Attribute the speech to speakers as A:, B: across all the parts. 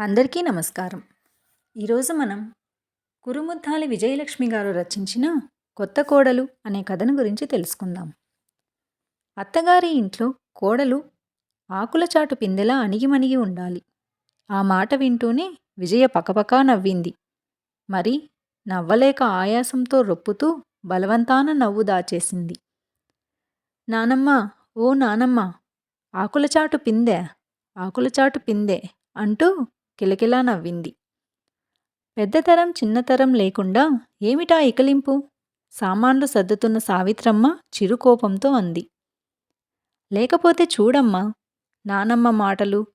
A: అందరికీ నమస్కారం. ఈరోజు మనం కురుముద్దాలి విజయలక్ష్మి గారు రచించిన కొత్త కోడలు అనే కథను గురించి తెలుసుకుందాం. అత్తగారి ఇంట్లో కోడలు ఆకుల చాటు పిందెలా అణిగిమణిగి ఉండాలి. ఆ మాట వింటూనే విజయ పకపకా నవ్వింది. మరి నవ్వలేక ఆయాసంతో రొప్పుతూ బలవంతాన నవ్వు దాచేసింది. నానమ్మ ఓ నానమ్మ ఆకుల చాటు పిందె ఆకుల చాటు పిందె అంటూ కిలకిలా నవ్వింది. పెద్దతరం చిన్నతరం లేకుండా ఏమిటా ఇకలింపు? సామాన్లు సర్దుతున్న సావిత్రమ్మ చిరుకోపంతో అంది. లేకపోతే చూడమ్మా నానమ్మ మాటలు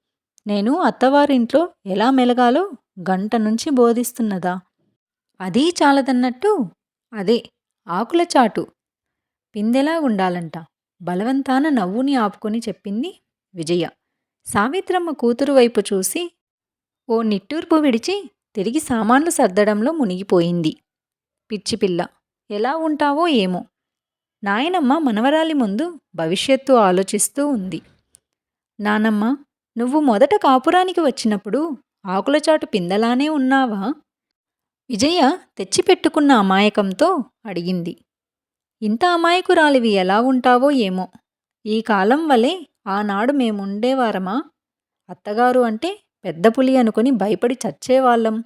A: నేను అత్తవారింట్లో ఎలా మెలగాలో గంట నుంచి బోధిస్తున్నదా? అదీ చాలదన్నట్టు అదే ఆకుల చాటు. పిందెలా ఉండాలంట? బలవంతాన నవ్వుని ఆపుకొని చెప్పింది విజయ. సావిత్రమ్మ కూతురు వైపు చూసి ఓ నిట్టూర్పు విడిచి తిరిగి సామాన్లు సర్దడంలో మునిగిపోయింది. పిచ్చిపిల్ల ఎలా ఉంటావో ఏమో. నాయనమ్మ మనవరాలి ముందు భవిష్యత్తు ఆలోచిస్తూ ఉంది. నానమ్మ నువ్వు మొదట కాపురానికి వచ్చినప్పుడు ఆకులచాటు పిందలానే ఉన్నావా? విజయ తెచ్చిపెట్టుకున్న అమాయకంతో అడిగింది. ఇంత అమాయకురాలివి ఎలా ఉంటావో ఏమో. ఈ కాలం వలె ఆనాడు మేముండేవారమా? అత్తగారు అంటే పెద్ద పులి అనుకుని భయపడి చచ్చేవాళ్ళం.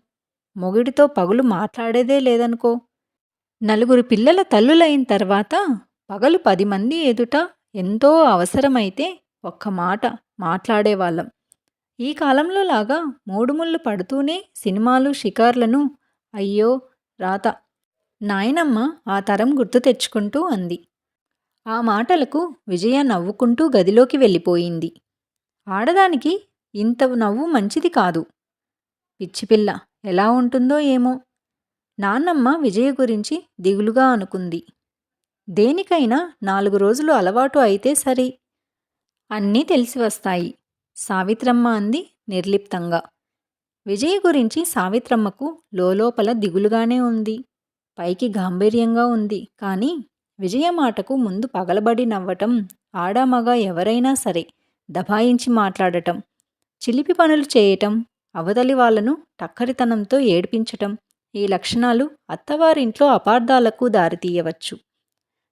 A: మొగుడితో పగులు మాట్లాడేదే లేదనుకో. నలుగురు పిల్లల తల్లులైన తర్వాత పగలు పది మంది ఎదుట ఎంతో అవసరమైతే ఒక్క మాట మాట్లాడేవాళ్ళం. ఈ కాలంలో లాగా మూడు ముళ్ళు పడుతూనే సినిమాలు షికార్లను అయ్యో రాత నాయనమ్మ ఆ తరం గుర్తు తెచ్చుకుంటూ అంది. ఆ మాటలకు విజయ నవ్వుకుంటూ గదిలోకి వెళ్ళిపోయింది. ఆడదానికి ఇంత నవ్వు మంచిది కాదు. పిచ్చిపిల్ల ఎలా ఉంటుందో ఏమో. నాన్నమ్మ విజయ గురించి దిగులుగా అనుకుంది. దేనికైనా నాలుగు రోజులు అలవాటు అయితే సరి. అన్నీ తెలిసి వస్తాయి సావిత్రమ్మ అంది నిర్లిప్తంగా. విజయ గురించి సావిత్రమ్మకు లోలోపల దిగులుగానే ఉంది. పైకి గాంభీర్యంగా ఉంది. కానీ విజయ మాటకు ముందు పగలబడి నవ్వటం ఆడామగా ఎవరైనా సరే దబాయించి మాట్లాడటం చిలిపి పనులు చేయటం అవతలి వాళ్ళను టక్కరితనంతో ఏడిపించటం ఈ లక్షణాలు అత్తవారింట్లో అపార్థాలకు దారితీయవచ్చు.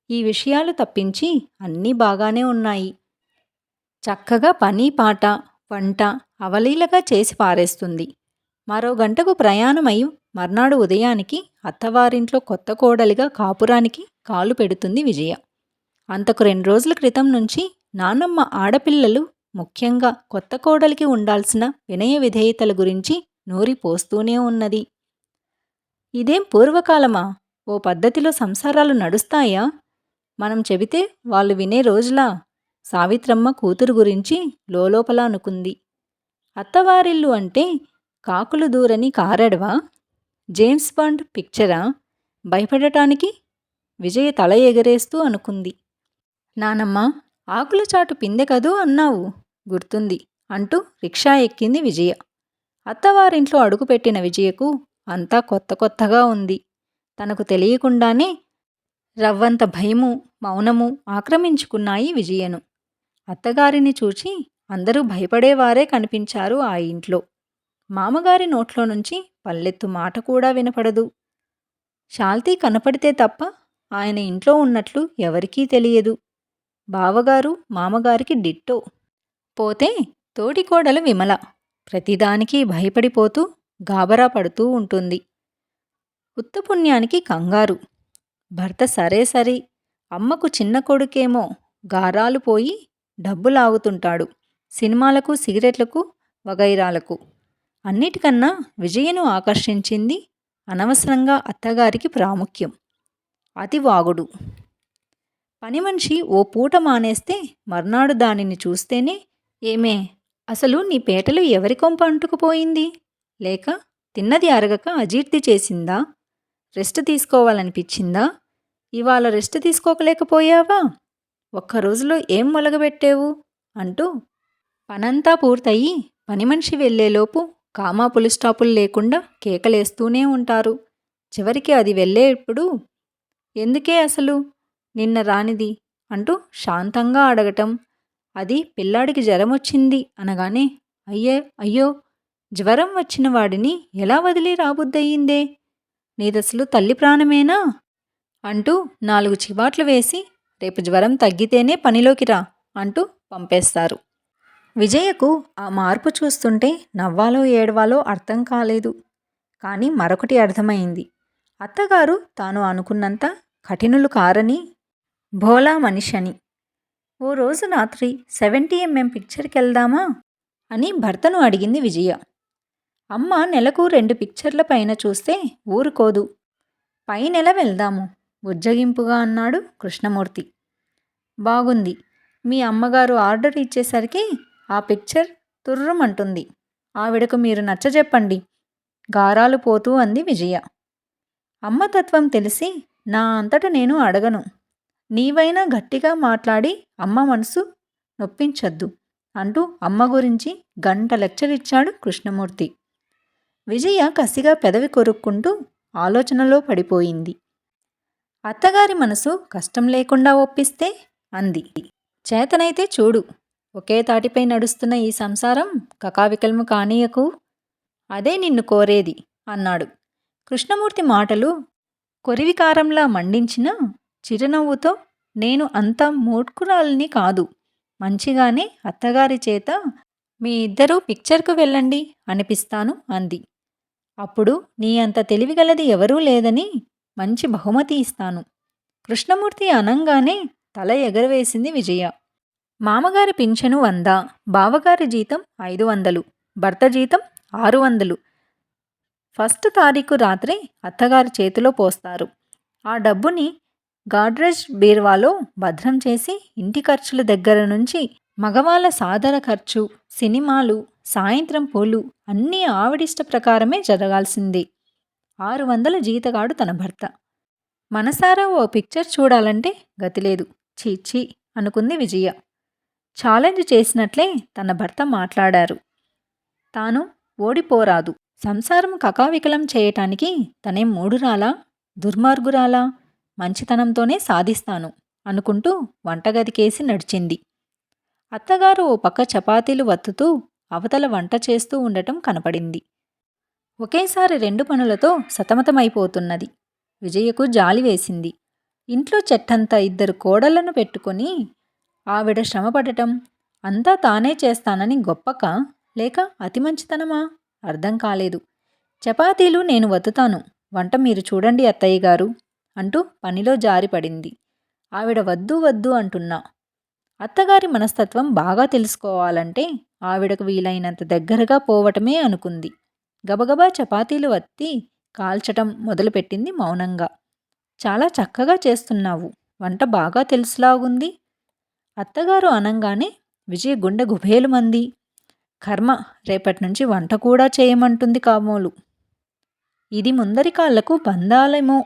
A: ఈ విషయాలు తప్పించి అన్నీ బాగానే ఉన్నాయి. చక్కగా పని పాట వంట అవలీలగా చేసి పారేస్తుంది. మరో గంటకు ప్రయాణమై మర్నాడు ఉదయానికి అత్తవారింట్లో కొత్త కోడలిగా కాపురానికి కాలు పెడుతుంది విజయ. అంతకు రెండు రోజుల క్రితం నుంచి నానమ్మ ఆడపిల్లలు ముఖ్యంగా కొత్త కోడలికి ఉండాల్సిన వినయ విధేయతల గురించి నూరి పోస్తూనే ఉన్నది. ఇదేం పూర్వకాలమా? ఓ పద్ధతిలో సంసారాలు నడుస్తాయా? మనం చెబితే వాళ్ళు వినే రోజులా సావిత్రమ్మ కూతురు గురించి లోలోపల అనుకుంది. అత్తవారిల్లు అంటే కాకులు దూరని కారడవా? James bond పిక్చరా? భయపడటానికి విజయ తల ఎగరేస్తూ అనుకుంది. నానమ్మ ఆకుల చాటు పిందె కదూ అన్నావు? గుర్తుంది అంటూ రిక్షా ఎక్కింది విజయ. అత్తవారింట్లో అడుగుపెట్టిన విజయకు అంతా కొత్త కొత్తగా ఉంది. తనకు తెలియకుండానే రవ్వంత భయము మౌనము ఆక్రమించుకున్నాయి విజయను. అత్తగారిని చూచి అందరూ భయపడేవారే కనిపించారు ఆ ఇంట్లో. మామగారి నోట్లో నుంచి పల్లెత్తు మాట కూడా వినపడదు. శాల్తీ కనపడితే తప్ప ఆయన ఇంట్లో ఉన్నట్లు ఎవరికీ తెలియదు. బావగారు మామగారికి డిట్టో పోతే తోటికోడలు విమల. ప్రతిదానికి భయపడిపోతూ గాబరా పడుతూ ఉంటుంది. ఉత్తపుణ్యానికి కంగారు. భర్త సరే సరి అమ్మకు చిన్న కొడుకేమో గారాలు పోయి డబ్బులాగుతుంటాడు సినిమాలకు సిగరెట్లకు వగైరాలకు. అన్నిటికన్నా విజయను ఆకర్షించింది అనవసరంగా అత్తగారికి ప్రాముఖ్యం. అతివాగుడు పని మనిషి ఓ పూట మానేస్తే మర్నాడు దానిని చూస్తేనే ఏమే అసలు నీ పేటలు ఎవరి కొంప అంటుకుపోయింది? లేక తిన్నది అరగక అజీర్తి చేసిందా? రెస్ట్ తీసుకోవాలనిపించిందా ఇవాళ రెస్ట్ తీసుకోకలేకపోయావా? ఒక్క రోజులో ఏం మొలగబెట్టావు? అంటూ పనంతా పూర్తయి పని మనిషి వెళ్ళేలోపు కామా పులిస్టాపులు లేకుండా కేకలేస్తూనే ఉంటారు. చివరికి అది వెళ్ళేప్పుడు ఎందుకే అసలు? నిన్న రానిది అంటూ శాంతంగా అడగటం అది పిల్లాడికి జ్వరం వచ్చింది అనగానే అయ్యే అయ్యో జ్వరం వచ్చిన వాడిని ఎలా వదిలి రాబుద్దయిందే? నీదసలు తల్లి ప్రాణమేనా? అంటూ నాలుగు చివాట్లు వేసి రేపు జ్వరం తగ్గితేనే పనిలోకి రా అంటూ పంపేస్తారు. విజయకు ఆ మార్పు చూస్తుంటే నవ్వాలో ఏడవాలో అర్థం కాలేదు. కానీ మరొకటి అర్థమైంది. అత్తగారు తాను అనుకున్నంత కఠినులు కారని భోలా మనిషని ఓ రోజు రాత్రి సెవెంటీ ఎంఎం పిక్చర్కి వెళ్దామా అని భర్తను అడిగింది విజయ. అమ్మ నెలకు రెండు పిక్చర్ల పైన చూస్తే ఊరుకోదు. పై నెల వెళ్దాము ఉజ్జగింపుగా అన్నాడు కృష్ణమూర్తి. బాగుంది. మీ అమ్మగారు ఆర్డర్ ఇచ్చేసరికి ఆ పిక్చర్ తుర్రుమంటుంది. ఆవిడకు మీరు నచ్చజెప్పండి. గారాలు పోతూ అంది విజయ. అమ్మతత్వం తెలిసి నా అంతట నేను అడగను. నీవైనా గట్టిగా మాట్లాడి అమ్మ మనసు నొప్పించద్దు అంటూ అమ్మ గురించి గంట లెక్చర్ ఇచ్చాడు కృష్ణమూర్తి. విజయ కసిగా పెదవి కొరుక్కుంటూ ఆలోచనలో పడిపోయింది. అత్తగారి మనసు కష్టం లేకుండా ఒప్పిస్తే అంది. చేతనైతే చూడు ఒకే తాటిపై నడుస్తున్న ఈ సంసారం కకావికల్ము కానీయకు. అదే నిన్ను కోరేది అన్నాడు. కృష్ణమూర్తి మాటలు కొరివికారంలా మండించినా చిరునవ్వుతో నేను అంత మూర్ఖురాలిని కాదు. మంచిగానే అత్తగారి చేత మీ ఇద్దరూ పిక్చర్కు వెళ్ళండి అనిపిస్తాను అంది. అప్పుడు నీ అంత తెలివిగలది ఎవరూ లేదని మంచి బహుమతి ఇస్తాను. కృష్ణమూర్తి అనంగానే తల ఎగరవేసింది విజయ. మామగారి పింఛను వంద బావగారి జీతం ఐదు వందలు భర్త జీతం ఆరు వందలు. ఫస్ట్ తారీఖు రాత్రి అత్తగారి చేతిలో పోస్తారు. ఆ డబ్బుని గాడ్రేజ్ బీర్వాలో భద్రం చేసి ఇంటి ఖర్చుల దగ్గర నుంచి మగవాళ్ళ సాదర ఖర్చు సినిమాలు సాయంత్రం పూలు అన్నీ ఆవిడిష్ట ప్రకారమే జరగాల్సింది. ఆరు వందల జీతగాడు తన భర్త. మనసారా ఓ పిక్చర్ చూడాలంటే గతిలేదు చీచి అనుకుంది విజయ. ఛాలెంజ్ చేసినట్లే తన భర్త మాట్లాడారు. తాను ఓడిపోరాదు. సంసారం కకావికలం చేయటానికి తనేం మూడురాలా దుర్మార్గురాలా? మంచితనంతోనే సాధిస్తాను అనుకుంటూ వంటగదికేసి నడిచింది. అత్తగారు ఓ పక్క చపాతీలు వత్తుతూ అవతల వంట చేస్తూ ఉండటం కనపడింది. ఒకేసారి రెండు పనులతో సతమతమైపోతున్నది. విజయకు జాలి వేసింది. ఇంట్లో చెట్టంతా ఇద్దరు కోడళ్ళను పెట్టుకొని ఆవిడ శ్రమపడటం అంతా తానే చేస్తానని గొప్పక లేక అతి మంచితనమా? అర్థం కాలేదు. చపాతీలు నేను వత్తుతాను. వంట మీరు చూడండి అత్తయ్య గారు. అంటూ పనిలో జారిపడింది ఆవిడ వద్దు వద్దు అంటున్నా. అత్తగారి మనస్తత్వం బాగా తెలుసుకోవాలంటే ఆవిడకు వీలైనంత దగ్గరగా పోవటమే అనుకుంది. గబగబా చపాతీలు వత్తి కాల్చటం మొదలుపెట్టింది మౌనంగా. చాలా చక్కగా చేస్తున్నావు. వంట బాగా తెలుసులాగుంది. అత్తగారు అనంగానే విజయ గుండె గుబేలుమంది కర్మ రేపటి నుంచి వంట కూడా చేయమంటుంది కామోలు ఇది ముందరి కాళ్ళకు బంధాలేమో.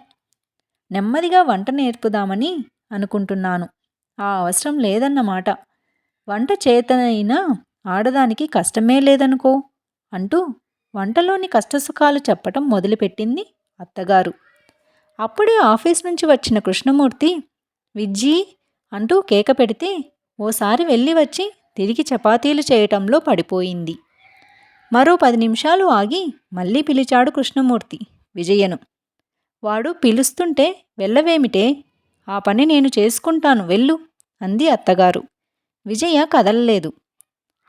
A: నెమ్మదిగా వంట నేర్పుదామని అనుకుంటున్నాను. ఆ అవసరం లేదన్నమాట. వంట చేతనైనా ఆడదానికి కష్టమే లేదనుకో అంటూ వంటలోని కష్టసుఖాలు చెప్పటం మొదలుపెట్టింది అత్తగారు. అప్పుడే ఆఫీస్ నుంచి వచ్చిన కృష్ణమూర్తి విజ్జీ అంటూ కేక పెడితే ఓసారి వెళ్ళి వచ్చి తిరిగి చపాతీలు చేయటంలో పడిపోయింది. మరో పది నిమిషాలు ఆగి మళ్ళీ పిలిచాడు కృష్ణమూర్తి విజయను. వాడు పిలుస్తుంటే వెళ్ళవేమిటే? ఆ పని నేను చేసుకుంటాను వెళ్ళు అంది అత్తగారు. విజయ కదలలేదు.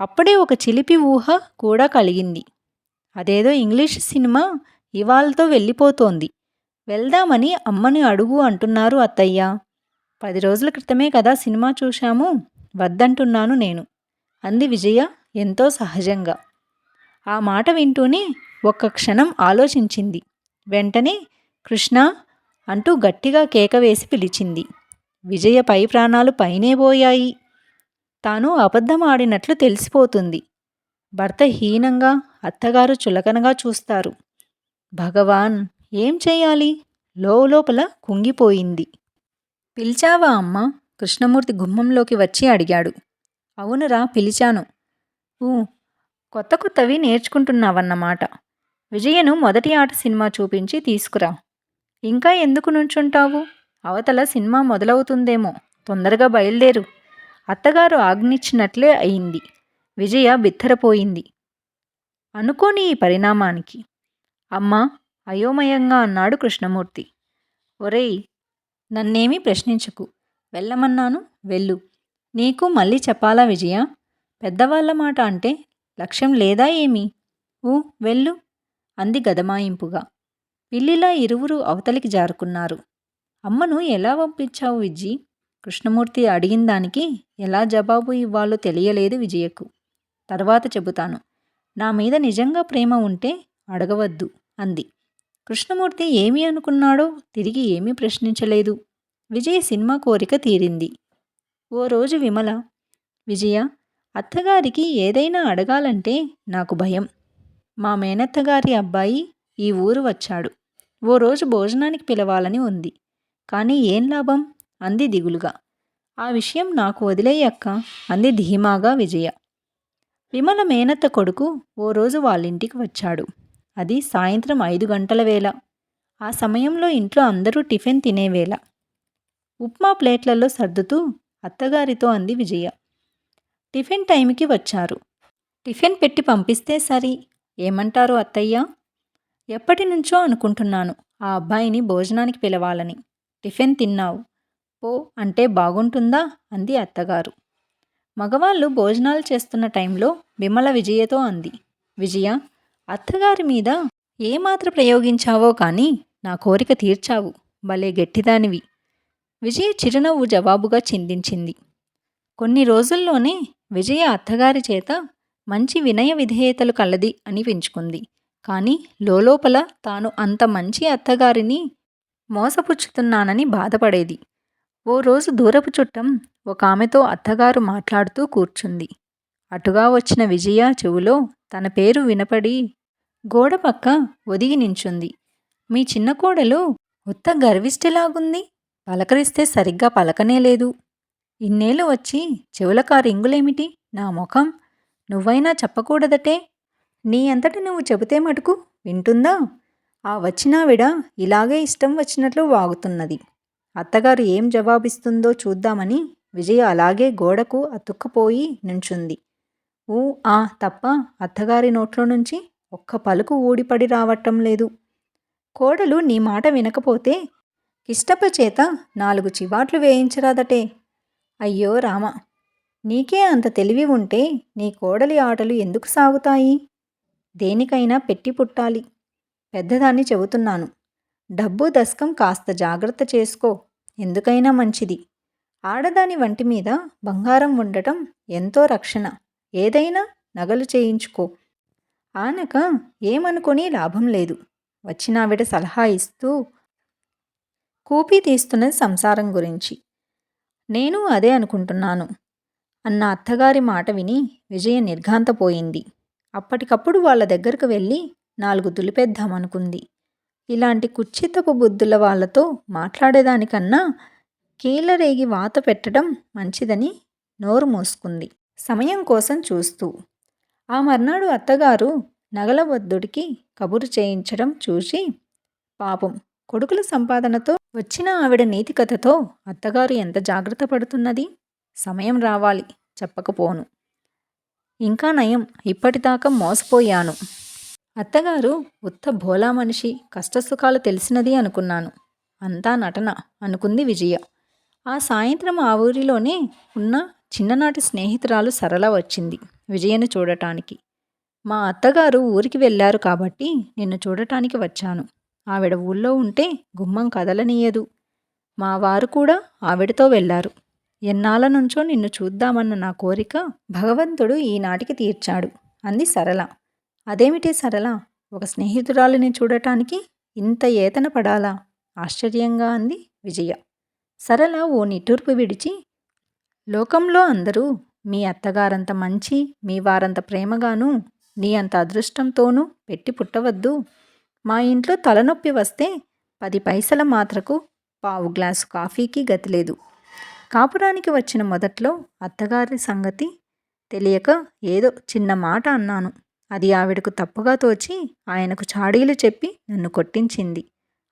A: అప్పుడే ఒక చిలిపి ఊహ కూడా కలిగింది. అదేదో ఇంగ్లీష్ సినిమా ఇవాళతో వెళ్ళిపోతోంది. వెళ్దామని అమ్మని అడుగు అంటున్నారు అత్తయ్య. పది రోజుల క్రితమే కదా సినిమా చూశాము వద్దంటున్నాను నేను అంది విజయ ఎంతో సహజంగా. ఆ మాట వింటూనే ఒక్క క్షణం ఆలోచించింది. వెంటనే కృష్ణ అంటూ గట్టిగా కేక వేసి పిలిచింది. విజయ పై ప్రాణాలు పైనే పోయాయి. తాను అబద్ధం ఆడినట్లు తెలిసిపోతుంది. భర్త హీనంగా అత్తగారు చులకనగా చూస్తారు. భగవాన్ ఏం చేయాలి? లోపల కుంగిపోయింది. పిలిచావా అమ్మ? కృష్ణమూర్తి గుమ్మంలోకి వచ్చి అడిగాడు. అవునురా పిలిచాను. ఊ కొత్త కొత్తవి నేర్చుకుంటున్నావన్నమాట. విజయను మొదటి ఆట సినిమా చూపించి తీసుకురా. ఇంకా ఎందుకు నుంచుంటావు? అవతల సినిమా మొదలవుతుందేమో. తొందరగా బయలుదేరు. అత్తగారు ఆజ్ఞించినట్లే అయింది. విజయ బిత్తరపోయింది. అనుకోని ఈ పరిణామానికి. అమ్మా అయోమయంగా అన్నాడు కృష్ణమూర్తి. ఒరేయ్ నన్నేమీ ప్రశ్నించకు. వెళ్ళమన్నాను వెళ్ళు. నీకు మళ్ళీ చెప్పాలా విజయ? పెద్దవాళ్ళ మాట అంటే లక్ష్యం లేదా ఏమి? ఊ వెళ్ళు అంది గదమాయింపుగా. పిల్లిలా ఇరువురు అవతలికి జారుకున్నారు. అమ్మను ఎలా పంపించావు విజ్జి? కృష్ణమూర్తి అడిగిన దానికి ఎలా జవాబు ఇవ్వాలో తెలియలేదు విజయకు. తర్వాత చెబుతాను. నా మీద నిజంగా ప్రేమ ఉంటే అడగవద్దు అంది. కృష్ణమూర్తి ఏమి అనుకున్నాడో తిరిగి ఏమీ ప్రశ్నించలేదు. విజయ సినిమా కోరిక తీరింది. ఓ రోజు విమల విజయ అత్తగారికి ఏదైనా అడగాలంటే నాకు భయం. మా మేనత్తగారి అబ్బాయి ఈ ఊరు వచ్చాడు. ఓ రోజు భోజనానికి పిలవాలని ఉంది. కానీ ఏం లాభం? అంది దిగులుగా. ఆ విషయం నాకు వదిలేయక్క అంది ధీమాగా విజయ. విమల మేనత్త కొడుకు ఓ రోజు వాళ్ళింటికి వచ్చాడు. అది సాయంత్రం ఐదు గంటల వేళ. ఆ సమయంలో ఇంట్లో అందరూ టిఫిన్ తినేవేళ ఉప్మా ప్లేట్లలో సర్దుతూ అత్తగారితో అంది విజయ. టిఫిన్ టైంకి వచ్చారు. టిఫిన్ పెట్టి పంపిస్తే సరి. ఏమంటారు అత్తయ్య? ఎప్పటి నుంచో అనుకుంటున్నాను ఆ అబ్బాయిని భోజనానికి పిలవాలని. టిఫిన్ తిన్నావు. పో అంటే బాగుంటుందా? అంది అత్తగారు. మగవాళ్ళు భోజనాలు చేస్తున్న టైంలో విమల విజయతో అంది. విజయ అత్తగారి మీద ఏమాత్ర ప్రయోగించావో కానీ నా కోరిక తీర్చావు. భలే గట్టిదానివి. విజయ చిరునవ్వు జవాబుగా చిందించింది. కొన్ని రోజుల్లోనే విజయ అత్తగారి చేత మంచి వినయ విధేయతలు కలది అని పెంచుకుంది కానీ లోలోపల తాను అంత మంచి అత్తగారిని మోసపుచ్చుతున్నానని బాధపడేది. ఓ రోజు దూరపు చుట్టం ఒక ఆమెతో అత్తగారు మాట్లాడుతూ కూర్చుంది. అటుగా వచ్చిన విజయ చెవులో తన పేరు వినపడి గోడ పక్క ఒదిగి నించుంది. మీ చిన్న కోడలు ఉత్త గర్విష్ఠలాగుంది. పలకరిస్తే సరిగ్గా పలకనే లేదు. ఇన్నేళ్ళు వచ్చి చెవులకా రింగులేమిటి నా ముఖం నువ్వైనా చెప్పకూడదటే? నీ అంతట నువ్వు చెబితే మటుకు వింటుందా? ఆ వచ్చినావిడ ఇలాగే ఇష్టం వచ్చినట్లు వాగుతున్నది. అత్తగారు ఏం జవాబిస్తుందో చూద్దామని విజయ అలాగే గోడకు అతుక్కుపోయి నుంచుంది. ఊ ఆ తప్ప అత్తగారి నోట్లో నుంచి ఒక్క పలుకు ఊడిపడి రావటం లేదు. కోడలు నీ మాట వినకపోతే కిష్టప చేత నాలుగు చివాట్లు వేయించరాదటే. అయ్యో రామ నీకే అంత తెలివి ఉంటే నీ కోడలి ఆటలు ఎందుకు సాగుతాయి? దేనికైనా పెట్టి పుట్టాలి. పెద్దదాన్ని చెబుతున్నాను. డబ్బు దశకం కాస్త జాగ్రత్త చేసుకో. ఎందుకైనా మంచిది. ఆడదాని వంటి మీద బంగారం ఉండటం ఎంతో రక్షణ. ఏదైనా నగలు చేయించుకో. ఆనక ఏమనుకొని లాభం లేదు. వచ్చినావిడ సలహా ఇస్తూ కూపీ తీస్తున్నది సంసారం గురించి. నేను అదే అనుకుంటున్నాను. అన్న అత్తగారి మాట విని విజయ నిర్ఘాంతపోయింది. అప్పటికప్పుడు వాళ్ళ దగ్గరకు వెళ్ళి నాలుగు దులిపేద్దామనుకుంది ఇలాంటి కుచ్చితపు బుద్ధుల వాళ్ళతో మాట్లాడేదానికన్నా కీలరేగి వాత పెట్టడం మంచిదని నోరు మూసుకుంది. సమయం కోసం చూస్తూ. ఆ మర్నాడు అత్తగారు నగలవద్దుడికి కబురు చేయించడం చూసి పాపం కొడుకుల సంపాదనతో వచ్చిన ఆవిడ నీతికథతో అత్తగారు ఎంత జాగ్రత్త పడుతున్నది? సమయం రావాలి చెప్పకపోను. ఇంకా నయం. ఇప్పటిదాకా మోసపోయాను. అత్తగారు ఉత్త భోలా మనిషి కష్టసుఖాలు తెలిసినది అనుకున్నాను. అంతా నటన అనుకుంది విజయ. ఆ సాయంత్రం ఆ ఊరిలోనే ఉన్న చిన్ననాటి స్నేహితురాలు సరళ వచ్చింది విజయను చూడటానికి. మా అత్తగారు ఊరికి వెళ్ళారు కాబట్టి నిన్ను చూడటానికి వచ్చాను. ఆవిడ ఊళ్ళో ఉంటే గుమ్మం కదలనీయదు. మా వారు కూడా ఆవిడతో వెళ్ళారు. ఎన్నాళ్ళ నుంచో నిన్ను చూద్దామన్న నా కోరిక భగవంతుడు ఈనాటికి తీర్చాడు అంది సరళ. అదేమిటి సరళ? ఒక స్నేహితురాలిని చూడటానికి ఇంత ఏతన పడాలా? ఆశ్చర్యంగా అంది విజయ. సరళ ఓ నిట్టూర్పు విడిచి లోకంలో అందరూ మీ అత్తగారంత మంచి మీ వారంత ప్రేమగాను నీ అంత అదృష్టంతోనూ పెట్టి పుట్టవద్దు. మా ఇంట్లో తలనొప్పి వస్తే పది పైసల మాత్రకు పావు గ్లాసు కాఫీకి గతిలేదు కాపురానికి వచ్చిన మొదట్లో అత్తగారి సంగతి తెలియక ఏదో చిన్న మాట అన్నాను. అది ఆవిడకు తప్పుగా తోచి ఆయనకు చాడీలు చెప్పి నన్ను కొట్టించింది.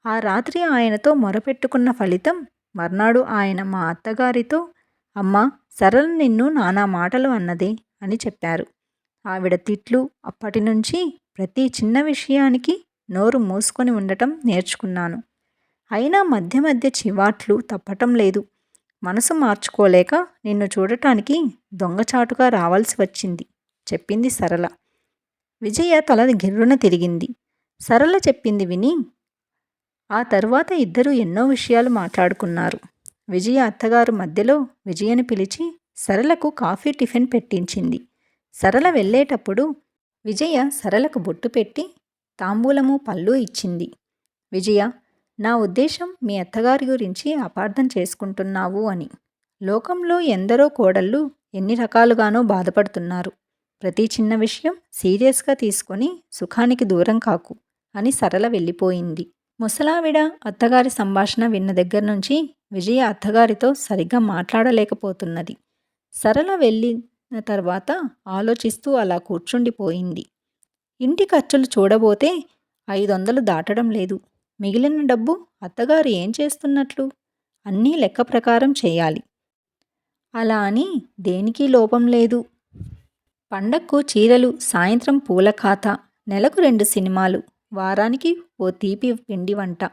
A: ఆ రాత్రి ఆయనతో మొరపెట్టుకున్న ఫలితం మర్నాడు ఆయన మా అత్తగారితో అమ్మ సరళ నిన్ను నానా మాటలు అన్నదే అని చెప్పారు. ఆవిడ తిట్లు అప్పటి నుంచి ప్రతి చిన్న విషయానికి నోరు మూసుకొని ఉండటం నేర్చుకున్నాను. అయినా మధ్య మధ్య చివాట్లు తప్పటం లేదు. మనసు మార్చుకోలేక నిన్ను చూడటానికి దొంగచాటుగా రావాల్సి వచ్చింది చెప్పింది సరళ. విజయ తల గిర్రున తిరిగింది. సరళ చెప్పింది విని ఆ తరువాత ఇద్దరూ ఎన్నో విషయాలు మాట్లాడుకున్నారు. విజయ అత్తగారు మధ్యలో విజయను పిలిచి సరళకు కాఫీ టిఫిన్ పెట్టించింది. సరళ వెళ్ళేటప్పుడు విజయ సరళకు బొట్టు పెట్టి తాంబూలము పళ్ళు ఇచ్చింది. విజయ నా ఉద్దేశం మీ అత్తగారి గురించి అపార్థం చేసుకుంటున్నావు అని. లోకంలో ఎందరో కోడళ్ళు ఎన్ని రకాలుగానో బాధపడుతున్నారు. ప్రతి చిన్న విషయం సీరియస్గా తీసుకొని సుఖానికి దూరం కాకు అని సరళ వెళ్ళిపోయింది. ముసలావిడ అత్తగారి సంభాషణ విన్న దగ్గర నుంచి విజయ అత్తగారితో సరిగ్గా మాట్లాడలేకపోతున్నది. సరళ వెళ్ళిన తర్వాత ఆలోచిస్తూ అలా కూర్చుండిపోయింది. ఇంటి ఖర్చులు చూడబోతే ఐదు వందలు దాటడం లేదు. మిగిలిన డబ్బు అత్తగారు ఏం చేస్తున్నట్లు? అన్నీ లెక్క ప్రకారం చేయాలి. అలా అని దేనికి లోపం లేదు. పండక్కు చీరలు సాయంత్రం పూల ఖాతా నెలకు రెండు సినిమాలు వారానికి ఓ తీపి పిండి వంట.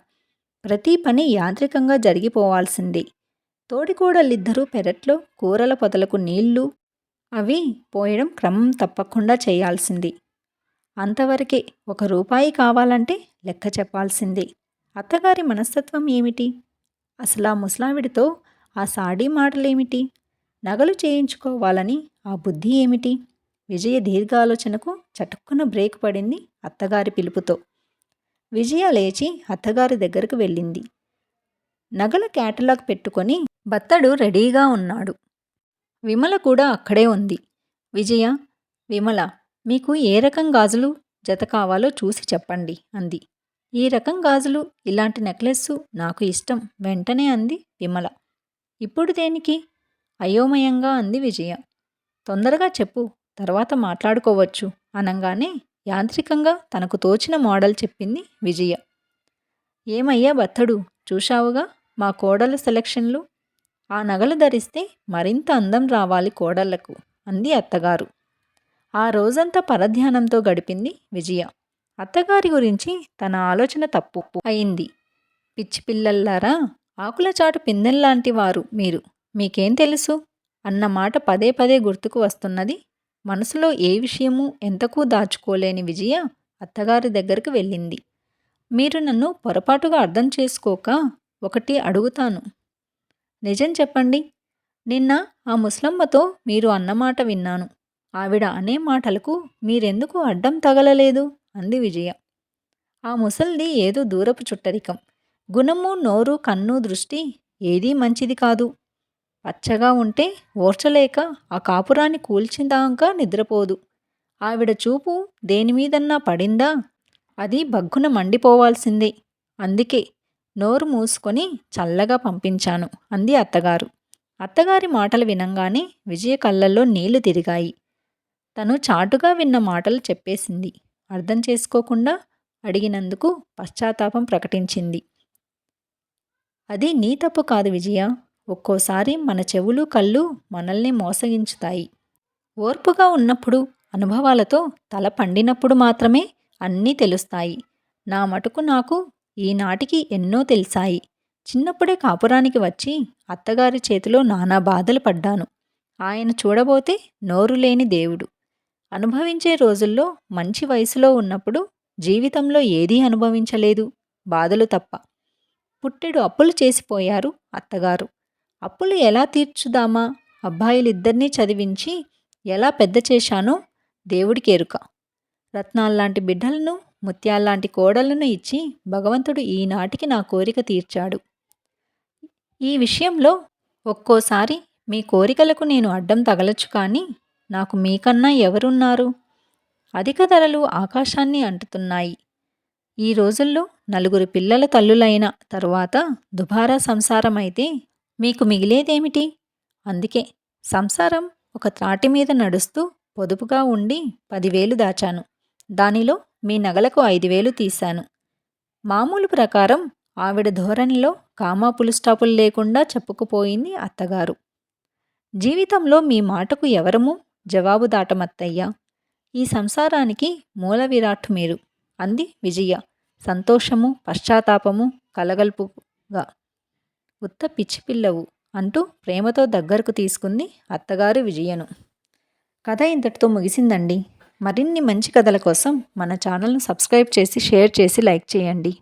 A: ప్రతి పని యాంత్రికంగా జరిగిపోవాల్సిందే. తోడికోడళ్ళిద్దరూ పెరట్లో కూరల పొదలకు నీళ్ళు అవి పోయడం క్రమం తప్పకుండా చేయాల్సింది. అంతవరకే ఒక రూపాయి కావాలంటే లెక్క చెప్పాల్సిందే. అత్తగారి మనస్తత్వం ఏమిటి? అసలు ఆ ముసలావిడితో ఆ సాడీ మాటలేమిటి? నగలు చేయించుకోవాలని ఆ బుద్ధి ఏమిటి? విజయ దీర్ఘాలోచనకు చటుక్కున బ్రేక్ పడింది అత్తగారి పిలుపుతో. విజయ లేచి అత్తగారి దగ్గరకు వెళ్ళింది. నగల క్యాటలాగ్ పెట్టుకొని బత్తడు రెడీగా ఉన్నాడు. విమల కూడా అక్కడే ఉంది. విజయ విమల మీకు ఏ రకం గాజులు జత కావాలో చూసి చెప్పండి అంది. ఈ రకం గాజులు ఇలాంటి నెక్లెస్సు నాకు ఇష్టం వెంటనే అంది విమల. ఇప్పుడు దేనికి? అయోమయంగా అంది విజయ. తొందరగా చెప్పు తర్వాత మాట్లాడుకోవచ్చు అనగానే యాంత్రికంగా తనకు తోచిన మోడల్ చెప్పింది విజయ. ఏమయ్యా బత్తడు చూశావుగా మా కోడల సెలక్షన్లు? ఆ నగలు ధరిస్తే మరింత అందం రావాలి కోడళ్ళకు అంది అత్తగారు. ఆ రోజంతా పరధ్యానంతో గడిపింది విజయ. అత్తగారి గురించి తన ఆలోచన తప్పు అయింది. పిచ్చి పిల్లల్లారా ఆకుల చాటు పిందెల్లాంటి వారు మీరు. మీకేం తెలుసు? అన్న మాట పదే పదే గుర్తుకు వస్తున్నది. మనసులో ఏ విషయము ఎంతకు దాచుకోలేని విజయ అత్తగారి దగ్గరకు వెళ్ళింది. మీరు నన్ను పొరపాటుగా అర్థం చేసుకోక ఒకటి అడుగుతాను. నిజం చెప్పండి. నిన్న ఆ ముస్లమ్మతో మీరు అన్నమాట విన్నాను. ఆవిడ అనే మాటలకు మీరెందుకు అడ్డం తగలలేదు? అంది విజయ. ఆ ముసల్ది ఏదో దూరపు చుట్టరికం. గుణము నోరు కన్ను దృష్టి ఏదీ మంచిది కాదు. పచ్చగా ఉంటే ఓర్చలేక ఆ కాపురాన్ని కూల్చిందాక నిద్రపోదు. ఆవిడ చూపు దేనిమీదన్నా పడిందా? అది బగ్గున మండిపోవాల్సిందే. అందుకే నోరు మూసుకొని చల్లగా పంపించాను అంది అత్తగారు. అత్తగారి మాటలు వినంగానే విజయ కళ్ళల్లో నీళ్ళు తిరిగాయి. తను చాటుగా విన్న మాటలు చెప్పేసింది. అర్థం చేసుకోకుండా అడిగినందుకు పశ్చాత్తాపం ప్రకటించింది. అది నీ తప్పు కాదు విజయ. ఒక్కోసారి మన చెవులు కళ్ళు మనల్ని మోసగించుతాయి. ఓర్పుగా ఉన్నప్పుడు అనుభవాలతో తల పండినప్పుడు మాత్రమే అన్నీ తెలుస్తాయి. నా మటుకు నాకు ఈనాటికి ఎన్నో తెలిసాయి. చిన్నప్పుడే కాపురానికి వచ్చి అత్తగారి చేతిలో నానా బాధలు పడ్డాను. ఆయన చూడబోతే నోరు లేని దేవుడు. అనుభవించే రోజుల్లో మంచి వయసులో ఉన్నప్పుడు జీవితంలో ఏదీ అనుభవించలేదు. బాధలు తప్ప. పుట్టెడు అప్పులు చేసిపోయారు అత్తగారు. అప్పులు ఎలా తీర్చుదామా? అబ్బాయిలిద్దరినీ చదివించి ఎలా పెద్ద చేశానో దేవుడికి ఎరుక. రత్నాల్లాంటి బిడ్డలను ముత్యాల్లాంటి కోడలను ఇచ్చి భగవంతుడు ఈనాటికి నా కోరిక తీర్చాడు. ఈ విషయంలో ఒక్కోసారి మీ కోరికలకు నేను అడ్డం తగలచ్చు కానీ నాకు మీకన్నా ఎవరున్నారు? అధిక ధరలు ఆకాశాన్ని అంటుతున్నాయి. ఈ రోజుల్లో నలుగురు పిల్లల తల్లులైన తరువాత దుబారా సంసారం అయితే మీకు మిగిలేదేమిటి? అందుకే సంసారం ఒక త్రాటి మీద నడుస్తూ పొదుపుగా ఉండి పదివేలు దాచాను. దానిలో మీ నగలకు ఐదు వేలు తీశాను. మామూలు ప్రకారం ఆవిడ ధోరణిలో కామా పులుస్టాపులు లేకుండా చెప్పుకుపోయింది అత్తగారు. జీవితంలో మీ మాటకు ఎవరము జవాబు దాటమత్తయ్యా. ఈ సంసారానికి మూల విరాట్ మీరు. అంది విజయ. సంతోషము పశ్చాత్తాపము కలగల్పుగా. ఉత్త పిచ్చి పిల్లవు అంటూ ప్రేమతో దగ్గరకు తీసుకుంది అత్తగారు విజయను. కథ ఇంతటితో ముగిసిందండి. మరిన్ని మంచి కథల కోసం మన ఛానల్ను సబ్స్క్రైబ్ చేసి షేర్ చేసి లైక్ చేయండి.